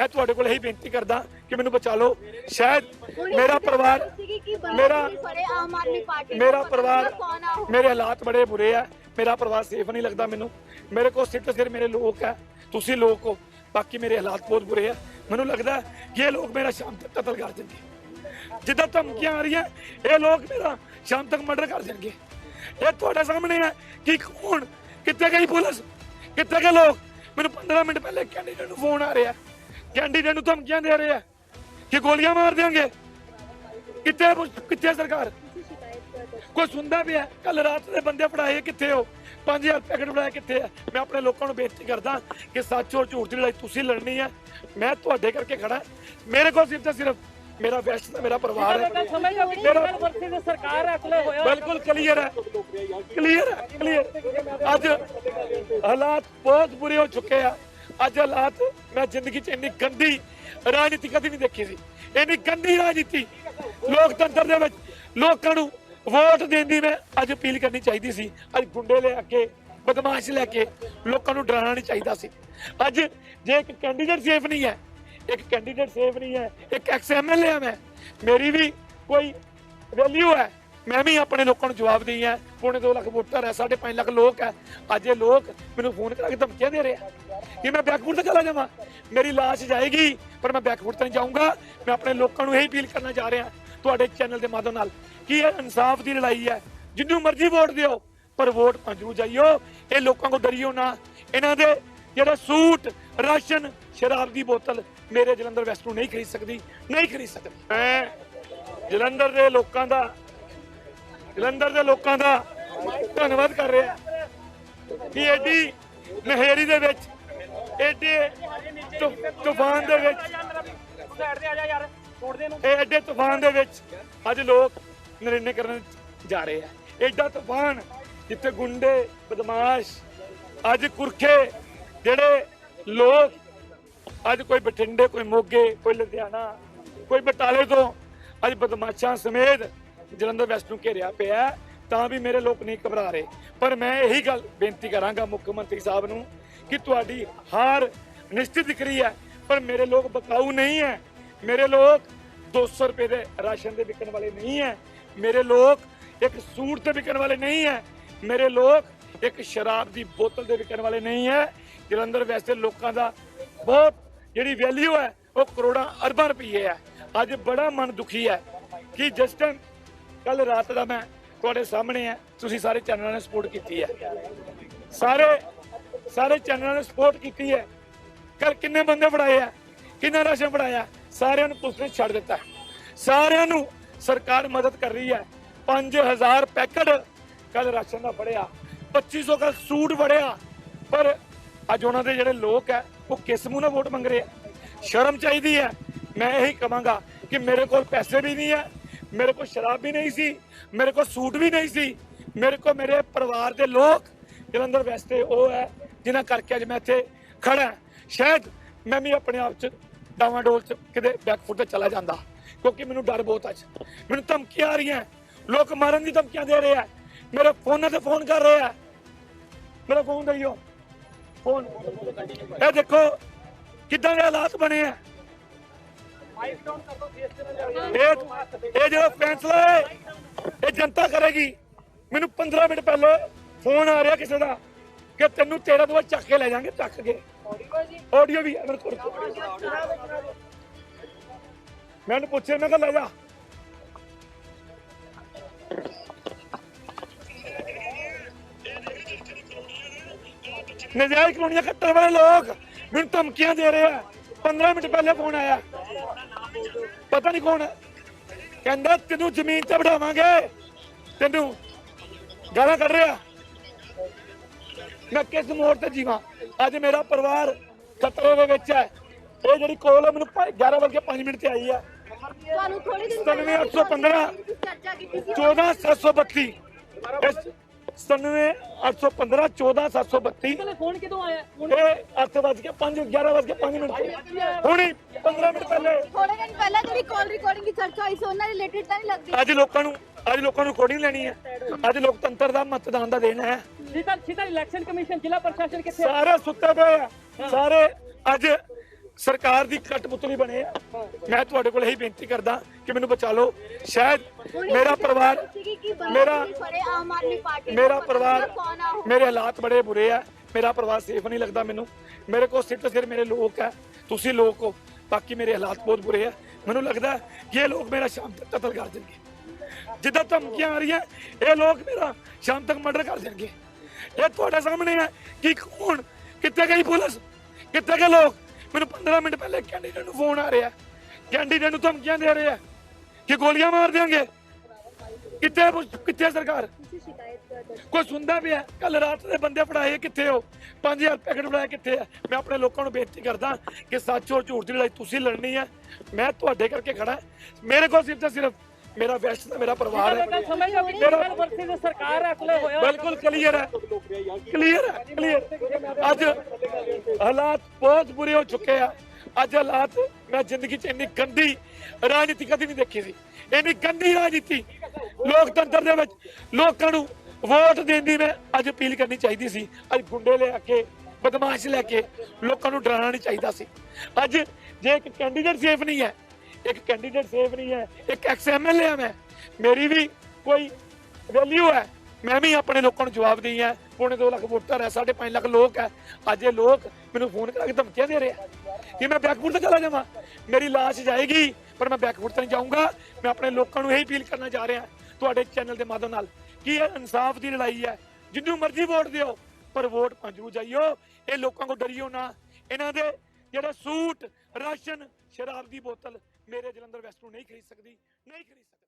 ਮੈਂ ਤੁਹਾਡੇ ਕੋਲ ਇਹੀ ਬੇਨਤੀ ਕਰਦਾ ਕਿ ਮੈਨੂੰ ਬਚਾ ਲਓ। ਸ਼ਾਇਦ ਮੇਰਾ ਪਰਿਵਾਰ ਮੇਰਾ ਮੇਰਾ ਪਰਿਵਾਰ ਮੇਰੇ ਹਾਲਾਤ ਬੜੇ ਬੁਰੇ ਆ। ਮੇਰਾ ਪਰਿਵਾਰ ਸੇਫ ਨਹੀਂ ਲੱਗਦਾ ਮੈਨੂੰ। ਮੇਰੇ ਕੋਲ ਸਿਰਫ ਸਿਰ ਮੇਰੇ ਲੋਕ ਆ। ਤੁਸੀਂ ਲੋਕ ਹੋ। ਬਾਕੀ ਮੇਰੇ ਹਾਲਾਤ ਬਹੁਤ ਬੁਰੇ ਆ। ਮੈਨੂੰ ਲੱਗਦਾ ਕਿ ਇਹ ਲੋਕ ਮੇਰਾ ਸ਼ਾਮ ਤੱਕ ਕਤਲ ਕਰ ਦੇਣਗੇ। ਜਿੱਦਾਂ ਧਮਕੀਆਂ ਆ ਰਹੀਆਂ, ਇਹ ਲੋਕ ਮੇਰਾ ਸ਼ਾਮ ਤੱਕ ਮਰਡਰ ਕਰ ਦੇਣਗੇ। ਇਹ ਤੁਹਾਡੇ ਸਾਹਮਣੇ ਹੈ ਕਿ ਕੌਣ? ਕਿੱਥੇ ਗਈ ਪੁਲਿਸ? ਕਿੱਥੇ ਗਏ ਲੋਕ? ਮੈਨੂੰ 15 ਮਿੰਟ ਪਹਿਲੇ ਕੈਂਡੀਡੇਟ ਨੂੰ ਫੋਨ ਆ ਰਿਹਾ। ਕੈਂਡੀਡੇਟ ਨੂੰ ਧਮਕੀਆਂ ਦੇ ਰਿਹਾ ਕਿ ਗੋਲੀਆਂ ਮਾਰ ਦੇਵਾਂਗੇ ਕਿੱਥੇ ਕਿੱਥੇ ਸਰਕਾਰ? ਕੋਈ ਸੁਣਦਾ ਪਿਆ ਕੱਲ ਰਾਤ ਦੇ ਬੰਦੇ ਫੜਾਏ ਕਿੱਥੇ ਹੋ 5000 ਪੈਕਟ ਫੜਾਏ ਕਿੱਥੇ ਆ? ਮੈਂ ਆਪਣੇ ਲੋਕਾਂ ਨੂੰ ਬੇਨਤੀ ਕਰਦਾ ਕਿ ਸੱਚ ਔਰ ਝੂਠ ਦੀ ਲੜਾਈ ਤੁਸੀਂ ਲੜਨੀ ਹੈ। ਮੈਂ ਤੁਹਾਡੇ ਕਰਕੇ ਖੜਾ ਮੇਰੇ ਕੋਲ ਸਿਰਫ ਤੇ ਸਿਰਫ ਮੇਰਾ ਵੈਸਟ ਤੇ ਮੇਰਾ ਪਰਿਵਾਰ ਹੈ। ਆ ਗੱਲ ਵਰਤੀ ਦੀ ਸਰਕਾਰ ਹੈ ਅਕਲੇ ਹੋਇਆ ਬਿਲਕੁਲ ਕਲੀਅਰ ਹੈ। ਕਲੀਅਰ ਹੈ ਕਲੀਅਰ ਅੱਜ ਹਾਲਾਤ ਬਹੁਤ ਬੁਰੇ ਹੋ ਚੁੱਕੇ ਆ। ਅੱਜ ਹਾਲਾਤ ਮੈਂ ਜ਼ਿੰਦਗੀ 'ਚ ਇੰਨੀ ਗੰਦੀ ਰਾਜਨੀਤੀ ਕਦੀ ਨਹੀਂ ਦੇਖੀ ਸੀ। ਇੰਨੀ ਗੰਦੀ ਰਾਜਨੀਤੀ। ਲੋਕਤੰਤਰ ਦੇ ਵਿੱਚ ਲੋਕਾਂ ਨੂੰ ਵੋਟ ਦੇਣ ਦੀ ਮੈਂ ਅੱਜ ਅਪੀਲ ਕਰਨੀ ਚਾਹੀਦੀ ਸੀ। ਅੱਜ ਗੁੰਡੇ ਲੈ ਕੇ, ਬਦਮਾਸ਼ ਲੈ ਕੇ ਲੋਕਾਂ ਨੂੰ ਡਰਾਉਣਾ ਨਹੀਂ ਚਾਹੀਦਾ ਸੀ। ਅੱਜ ਜੇ ਇੱਕ ਕੈਂਡੀਡੇਟ ਸੇਫ ਨਹੀਂ ਹੈ, ਇੱਕ ਕੈਂਡੀਡੇਟ ਸੇਫ ਨਹੀਂ ਹੈ, ਇੱਕ ਐਕਸ ਐਮਐਲਏ ਹੈ ਮੈਂ, ਮੇਰੀ ਵੀ ਕੋਈ ਵੈਲਿਊ ਹੈ। ਮੈਂ ਵੀ ਆਪਣੇ ਲੋਕਾਂ ਨੂੰ ਜਵਾਬ ਦੇਈ ਹੈ ਪੌਣੇ 2 ਲੱਖ ਵੋਟਰ ਹੈ 5.5 ਲੱਖ ਲੋਕ ਹੈ ਅੱਜ ਇਹ ਲੋਕ ਮੈਨੂੰ ਫੋਨ ਕਰਾ ਕੇ ਧਮਕੀਆਂ ਦੇ ਰਿਹਾ ਕਿ ਮੈਂ ਬੈਕਫੁੱਟ ਤੇ ਚਲਾ ਜਾਵਾਂ। ਮੇਰੀ ਲਾਸ਼ ਜਾਏਗੀ, ਪਰ ਮੈਂ ਬੈਕਫੁੱਟ ਤੇ ਨਹੀਂ ਜਾਊਂਗਾ। ਮੈਂ ਆਪਣੇ ਲੋਕਾਂ ਨੂੰ ਇਹੀ ਅਪੀਲ ਕਰਨਾ ਚਾਹ ਰਿਹਾ ਤੁਹਾਡੇ ਚੈਨਲ ਦੇ ਮਾਧਿਅਮ ਨਾਲ ਕਿ ਇਹ ਇਨਸਾਫ ਦੀ ਲੜਾਈ ਹੈ। ਜਿੰਨੂੰ ਮਰਜ਼ੀ ਵੋਟ ਦਿਓ, ਪਰ ਵੋਟ ਪੰਜੂ ਜਾਈਓ। ਇਹ ਲੋਕਾਂ ਕੋ ਡਰਿਓ ਨਾ। ਇਹਨਾਂ ਦੇ ਜਿਹੜੇ ਸੂਟ, ਰਾਸ਼ਨ, ਸ਼ਰਾਬ ਦੀ ਬੋਤਲ ਮੇਰੇ ਜਲੰਧਰ ਵੈਸਟ ਨੂੰ ਨਹੀਂ ਖਰੀਦ ਸਕਦੀ, ਨਹੀਂ ਖਰੀਦ ਸਕਦੀ। ਮੈਂ ਜਲੰਧਰ ਦੇ ਲੋਕਾਂ ਦਾ ਜਲੰਧਰ ਦੇ ਲੋਕਾਂ ਦਾ ਧੰਨਵਾਦ ਕਰ ਰਿਹਾ ਕਿ ਐਡੀ ਨਹਿਰੀ ਦੇ ਵਿੱਚ, ਐਡੇ ਤੂਫਾਨ ਦੇ ਵਿੱਚ ਸਾਈਡ ਤੇ ਆ ਜਾ ਯਾਰ ਛੋੜ ਦੇ ਇਹਨੂੰ ਐਡੇ ਤੂਫਾਨ ਦੇ ਵਿੱਚ ਅੱਜ ਲੋਕ ਨਰਿੰਨੇ ਕਰਨ ਜਾ ਰਹੇ ਆ। ਐਡਾ ਤੂਫਾਨ ਜਿੱਥੇ ਗੁੰਡੇ, ਬਦਮਾਸ਼, ਅੱਜ ਕੁਰਖੇ ਜਿਹੜੇ ਲੋਕ ਅੱਜ ਕੋਈ ਬਠਿੰਡੇ, ਕੋਈ ਮੋਗੇ, ਕੋਈ ਲੁਧਿਆਣਾ, ਕੋਈ ਬਟਾਲੇ ਤੋਂ ਅੱਜ ਬਦਮਾਸ਼ਾਂ ਸਮੇਤ ਜਲੰਧਰ ਵੈਸਟ ਨੂੰ ਘੇਰਿਆ ਪਿਆ ਹੈ, ਤਾਂ ਵੀ ਮੇਰੇ ਲੋਕ ਨਹੀਂ ਘਬਰਾ ਰਹੇ। ਪਰ ਮੈਂ ਇਹੀ ਗੱਲ ਬੇਨਤੀ ਕਰਾਂਗਾ ਮੁੱਖ ਮੰਤਰੀ ਸਾਹਿਬ ਨੂੰ ਕਿ ਤੁਹਾਡੀ ਹਾਰ ਨਿਸ਼ਚਿਤ ਦਿਖ ਰਹੀ ਹੈ ਪਰ ਮੇਰੇ ਲੋਕ ਬਕਾਊ ਨਹੀਂ ਹੈ। ਮੇਰੇ ਲੋਕ 200 ਰੁਪਏ ਦੇ ਰਾਸ਼ਨ ਦੇ ਵਿਕਣ ਵਾਲੇ ਨਹੀਂ ਹੈ। ਮੇਰੇ ਲੋਕ ਇੱਕ ਸੂਟ ਤੇ ਵਿਕਣ ਵਾਲੇ ਨਹੀਂ ਹੈ। ਮੇਰੇ ਲੋਕ ਇੱਕ ਸ਼ਰਾਬ ਦੀ ਬੋਤਲ ਦੇ ਵਿਕਣ ਵਾਲੇ ਨਹੀਂ ਹੈ। ਜਲੰਧਰ ਵੈਸੇ ਲੋਕਾਂ ਦਾ ਬਹੁਤ ਜਿਹੜੀ ਵੈਲਿਊ ਹੈ ਉਹ ਕਰੋੜਾਂ ਅਰਬਾਂ ਰੁਪਏ ਹੈ। ਅੱਜ ਬੜਾ ਮਨ ਦੁਖੀ ਹੈ ਕਿ ਜਿਸ ਟਾਈਮ ਕੱਲ ਰਾਤ ਦਾ ਮੈਂ ਤੁਹਾਡੇ ਸਾਹਮਣੇ ਹੈ ਤੁਸੀਂ ਸਾਰੇ ਚੈਨਲਾਂ ਨੇ ਸਪੋਰਟ ਕੀਤੀ ਹੈ ਸਾਰੇ ਸਾਰੇ ਚੈਨਲਾਂ ਨੇ ਸਪੋਰਟ ਕੀਤੀ ਹੈ ਕੱਲ ਕਿੰਨੇ ਬੰਦੇ ਫੜਾਏ ਆ, ਕਿੰਨਾ ਰਾਸ਼ਨ ਫੜਾਇਆ, ਸਾਰਿਆਂ ਨੂੰ ਪੁਲਿਸ ਨੇ ਛੱਡ ਦਿੱਤਾ। ਸਾਰਿਆਂ ਨੂੰ ਸਰਕਾਰ ਮਦਦ ਕਰ ਰਹੀ ਹੈ 5000 ਪੈਕਟ ਕੱਲ ਰਾਸ਼ਨ ਦਾ ਫੜਿਆ 2500 ਦਾ ਸੂਟ ਫੜਿਆ। ਪਰ ਅੱਜ ਉਹਨਾਂ ਦੇ ਜਿਹੜੇ ਲੋਕ ਹੈ ਉਹ ਕਿਸ ਮੂੰਹ ਨਾਲ ਵੋਟ ਮੰਗ ਰਹੇ ਆ? ਸ਼ਰਮ ਚਾਹੀਦੀ ਹੈ ਮੈਂ ਇਹੀ ਕਹਾਂਗਾ ਕਿ ਮੇਰੇ ਕੋਲ ਪੈਸੇ ਵੀ ਨਹੀਂ ਹੈ ਮੇਰੇ ਕੋਲ ਸ਼ਰਾਬ ਵੀ ਨਹੀਂ ਸੀ, ਮੇਰੇ ਕੋਲ ਸੂਟ ਵੀ ਨਹੀਂ ਸੀ, ਮੇਰੇ ਕੋਲ ਮੇਰੇ ਪਰਿਵਾਰ ਦੇ ਲੋਕ ਜਲੰਧਰ ਵੈਸਤੇ ਉਹ ਹੈ, ਜਿਨ੍ਹਾਂ ਕਰਕੇ ਅੱਜ ਮੈਂ ਇੱਥੇ ਖੜਾ ਸ਼ਾਇਦ ਮੈਂ ਵੀ ਆਪਣੇ ਆਪ ਚ ਡਾਵਾਂਡੋਲ ਚ ਕਿਤੇ ਬੈਕਫੁੱਟ ਤੇ ਚਲਾ ਜਾਂਦਾ, ਕਿਉਂਕਿ ਮੈਨੂੰ ਡਰ ਬਹੁਤ ਅੱਜ। ਮੈਨੂੰ ਧਮਕੀਆਂ ਆ ਰਹੀਆਂ, ਲੋਕ ਮਾਰਨ ਦੀ ਧਮਕੀਆਂ ਦੇ ਰਹੇ ਆ। ਮੇਰੇ ਫੋਨਾਂ ਤੇ ਫੋਨ ਕਰ ਰਹੇ ਆ। ਮੇਰਾ ਫੋਨ ਦਈਓ ਫੋਨ ਇਹ ਦੇਖੋ, ਕਿੱਦਾਂ ਦੇ ਹਾਲਾਤ ਬਣੇ ਆ। ਮਾਈਕ ਡਾਊਨ ਕਰ ਦੋ ਫੇਸ ਤੇ ਨਾ ਇਹ ਇਹ ਜਿਹੜਾ ਫੈਸਲਾ ਹੈ, ਇਹ ਜਨਤਾ ਕਰੇਗੀ। ਮੈਨੂੰ 15 ਮਿੰਟ ਪਹਿਲਾਂ ਫੋਨ ਆ ਰਿਹਾ ਕਿਸੇ ਦਾ ਕਿ ਤੈਨੂੰ ਤੇਰਾ ਤੋਂ ਬਾਅਦ ਚੱਕ ਕੇ ਲੈ ਜਾਾਂਗੇ ਚੱਕ ਕੇ। ਆਡੀਓ ਵੀ ਮੇਰੇ ਕੋਲ। ਮੈਂ ਪੁੱਛਿਆ, ਮੈਂ ਕਿਹਾ, ਲੈ ਜਾ। ਨਜਾਇਜ਼ ਕਲੋਨੀਆਂ ਕੱਟਣ ਵਾਲੇ ਲੋਕ ਮੈਨੂੰ ਧਮਕੀਆਂ ਦੇ ਰਹੇ ਆ। 15 ਮਿੰਟ ਪਹਿਲੇ ਫੋਨ ਆਇਆ। ਪਤਾ ਨਹੀਂ ਕੌਣ ਹੈ। ਕਹਿੰਦਾ ਤੈਨੂੰ ਜ਼ਮੀਨ ਤੇ ਬਿਠਾਵਾਂਗੇ। ਤੈਨੂੰ ਗਾਲਾਂ ਕੱਢ ਰਿਹਾ। ਮੈਂ ਕਿਸ ਮੋੜ ਤੇ ਜੀਵਾਂ? ਅੱਜ ਮੇਰਾ ਪਰਿਵਾਰ ਖਤਰੇ ਦੇ ਵਿੱਚ ਹੈ। ਇਹ ਜਿਹੜੀ ਕੋਲ ਹੈ ਮੈਨੂੰ 11 ਵਜੇ 5 ਮਿੰਟ ਤੇ ਆਈ ਹੈ ਤੁਹਾਨੂੰ ਥੋੜੀ ਦਿਨ 97815 ਚਰਚਾ ਕੀਤੀ ਸੀ। 14732 97815 14732 ਪਹਿਲੇ ਫੋਨ ਕਿਦੋਂ ਆਇਆ? ਹੁਣ ਇਹ 8 ਵਜ ਕੇ 5 11 ਵਜ ਕੇ 5 ਮਿੰਟ। ਹੁਣੀ 15 ਮਿੰਟ ਪਹਿਲੇ। ਥੋੜੇ ਦਿਨ ਪਹਿਲਾਂ ਜਿਹੜੀ ਕਾਲ ਰਿਕਾਰਡਿੰਗ ਦੀ ਚਰਚਾ ਹੋਈ ਸੀ ਉਹਨਾਂ ਰਿਲੇਟਡ ਤਾਂ ਨਹੀਂ ਲੱਗਦੀ। ਅੱਜ ਲੋਕਾਂ ਨੂੰ ਅੱਜ ਲੋਕਾਂ ਨੂੰ ਕੋਡਿੰਗ ਲੈਣੀ ਹੈ। ਅੱਜ ਲੋਕਤੰਤਰ ਦਾ ਮਤਦਾਨ ਦਾ ਦਿਨ ਹੈ। ਸੀਤਾ ਸੀਤਾ ਇਲੈਕਸ਼ਨ ਕਮਿਸ਼ਨ ਜ਼ਿਲ੍ਹਾ ਪ੍ਰਸ਼ਾਸਨ ਕਿੱਥੇ ਹੈ? ਸਾਰੇ ਸੁੱਤੇ ਪਏ ਆ। ਸਾਰੇ ਅੱਜ ਸਰਕਾਰ ਦੀ ਕਟਪੁਤਲੀ ਬਣੇ ਆ। ਮੈਂ ਤੁਹਾਡੇ ਕੋਲ ਇਹੀ ਬੇਨਤੀ ਕਰਦਾ ਕਿ ਮੈਨੂੰ ਬਚਾ ਲਓ। ਸ਼ਾਇਦ ਮੇਰਾ ਪਰਿਵਾਰ ਮੇਰਾ ਮੇਰਾ ਪਰਿਵਾਰ ਮੇਰੇ ਹਾਲਾਤ ਬੜੇ ਬੁਰੇ ਆ। ਮੇਰਾ ਪਰਿਵਾਰ ਸੇਫ ਨਹੀਂ ਲੱਗਦਾ ਮੈਨੂੰ। ਮੇਰੇ ਕੋਲ ਸਿਰਫ ਤੇ ਸਿਰ ਮੇਰੇ ਲੋਕ ਆ। ਤੁਸੀਂ ਲੋਕ ਹੋ। ਬਾਕੀ ਮੇਰੇ ਹਾਲਾਤ ਬਹੁਤ ਬੁਰੇ ਆ। ਮੈਨੂੰ ਲੱਗਦਾ ਕਿ ਇਹ ਲੋਕ ਮੇਰਾ ਸ਼ਾਮ ਤੱਕ ਕਤਲ ਕਰ ਦੇਣਗੇ। ਜਿੱਦਾਂ ਧਮਕੀਆਂ ਆ ਰਹੀਆਂ, ਇਹ ਲੋਕ ਮੇਰਾ ਸ਼ਾਮ ਤੱਕ ਮਰਡਰ ਕਰ ਦੇਣਗੇ। ਇਹ ਤੁਹਾਡੇ ਸਾਹਮਣੇ ਹੈ ਕਿ ਕੌਣ? ਕਿੱਥੇ ਗਈ ਪੁਲਿਸ? ਕਿੱਥੇ ਗਏ ਲੋਕ? ਮੈਨੂੰ 15 ਮਿੰਟ ਪਹਿਲੇ ਕੈਂਡੀਡੇਟ ਨੂੰ ਫੋਨ ਆ ਰਿਹਾ ਕੈਂਡੀਡੇਟ ਨੂੰ ਧਮਕੀਆਂ ਦੇ ਰਹੇ ਆ ਕਿ ਗੋਲੀਆਂ ਮਾਰ ਦੇਾਂਗੇ ਕਿੱਥੇ ਕਿੱਥੇ ਸਰਕਾਰ? ਕੋਈ ਸੁਣਦਾ ਵੀ ਹੈ? ਕੱਲ ਰਾਤ ਦੇ ਬੰਦੇ ਫੜਾਏ ਕਿੱਥੇ ਹੋ? 5000 ਪੈਕਟ ਫੜਾਏ ਕਿੱਥੇ ਹੈ? ਮੈਂ ਆਪਣੇ ਲੋਕਾਂ ਨੂੰ ਬੇਨਤੀ ਕਰਦਾ ਕਿ ਸੱਚ ਔਰ ਝੂਠ ਦੀ ਲੜਾਈ ਤੁਸੀਂ ਲੜਨੀ ਹੈ। ਮੈਂ ਤੁਹਾਡੇ ਕਰਕੇ ਖੜਾ ਮੇਰੇ ਕੋਲ ਸਿਰਫ ਤੇ ਸਿਰਫ ਮੇਰਾ ਵੈਸਟ ਦਾ ਮੇਰਾ ਪਰਿਵਾਰ ਹੈ। ਸਮਝ ਵੀ ਗੱਲ ਵਰਸੇ ਸਰਕਾਰ ਹੈ ਅਕਲੇ ਹੋਇਆ ਬਿਲਕੁਲ ਕਲੀਅਰ ਹੈ। ਕਲੀਅਰ ਹੈ ਕਲੀਅਰ ਅੱਜ ਹਾਲਾਤ ਬਹੁਤ ਬੁਰੇ ਹੋ ਚੁੱਕੇ ਆ। ਅੱਜ ਹਾਲਾਤ ਮੈਂ ਜ਼ਿੰਦਗੀ 'ਚ ਇੰਨੀ ਗੰਦੀ ਰਾਜਨੀਤੀ ਕਦੀ ਨਹੀਂ ਦੇਖੀ ਸੀ। ਇੰਨੀ ਗੰਦੀ ਰਾਜਨੀਤੀ। ਲੋਕਤੰਤਰ ਦੇ ਵਿੱਚ ਲੋਕਾਂ ਨੂੰ ਵੋਟ ਦੇਣ ਦੀ ਮੈਂ ਅੱਜ ਅਪੀਲ ਕਰਨੀ ਚਾਹੀਦੀ ਸੀ। ਅੱਜ ਗੁੰਡੇ ਲੈ ਕੇ ਬਦਮਾਸ਼ ਲੈ ਕੇ ਲੋਕਾਂ ਨੂੰ ਡਰਾਉਣਾ ਨਹੀਂ ਚਾਹੀਦਾ ਸੀ। ਅੱਜ ਜੇ ਇੱਕ ਕੈਂਡੀਡੇਟ ਸੇਫ ਨਹੀਂ ਹੈ ਇੱਕ ਕੈਂਡੀਡੇਟ ਸੇਫ ਨਹੀਂ ਹੈ, ਇੱਕ ਐਕਸ ਐਮਐਲਏ ਆ ਮੈਂ। ਮੇਰੀ ਵੀ ਕੋਈ ਵੈਲਿਊ ਹੈ। ਮੈਂ ਵੀ ਆਪਣੇ ਲੋਕਾਂ ਨੂੰ ਜਵਾਬ ਦੇਈ ਹੈ। ਪੌਣੇ 2 ਲੱਖ ਵੋਟਰ ਹੈ 5.5 ਲੱਖ ਲੋਕ ਹੈ। ਅੱਜ ਇਹ ਲੋਕ ਮੈਨੂੰ ਫੋਨ ਕਰਾ ਕੇ ਧਮਕੀਆਂ ਦੇ ਰਹੇ ਆ ਕਿ ਮੈਂ ਬੈਕਵੁੱਡ ਤੇ ਚਲਾ ਜਾਵਾਂ। ਮੇਰੀ ਲਾਸ਼ ਜਾਏਗੀ, ਪਰ ਮੈਂ ਬੈਕਵੁੱਡ ਤੇ ਨਹੀਂ ਜਾਊਂਗਾ। ਮੈਂ ਆਪਣੇ ਲੋਕਾਂ ਨੂੰ ਇਹੀ ਅਪੀਲ ਕਰਨਾ ਚਾਹ ਰਿਹਾ। ਤੁਹਾਡੇ ਚੈਨਲ ਦੇ ਮਾਧਿਅਮ ਨਾਲ ਕਿ ਇਹ ਇਨਸਾਫ ਦੀ ਲੜਾਈ ਹੈ। ਜਿੰਨੂੰ ਮਰਜ਼ੀ ਵੋਟ ਦਿਓ, ਪਰ ਵੋਟ ਪੰਜੂ ਜਾਈਓ। ਇਹ ਲੋਕਾਂ ਕੋ ਡਰਿਓ ਨਾ। ਇਹਨਾਂ ਦੇ ਜਿਹੜੇ ਸੂਟ, ਰਾਸ਼ਨ, ਸ਼ਰਾਬ ਦੀ ਬੋਤਲ ਮੇਰੇ ਜਲੰਧਰ ਵੈਸਟ ਨੂੰ ਨਹੀਂ ਖਰੀਦ ਸਕਦੀ ਨਹੀਂ ਖਰੀਦ ਸਕਦੀ।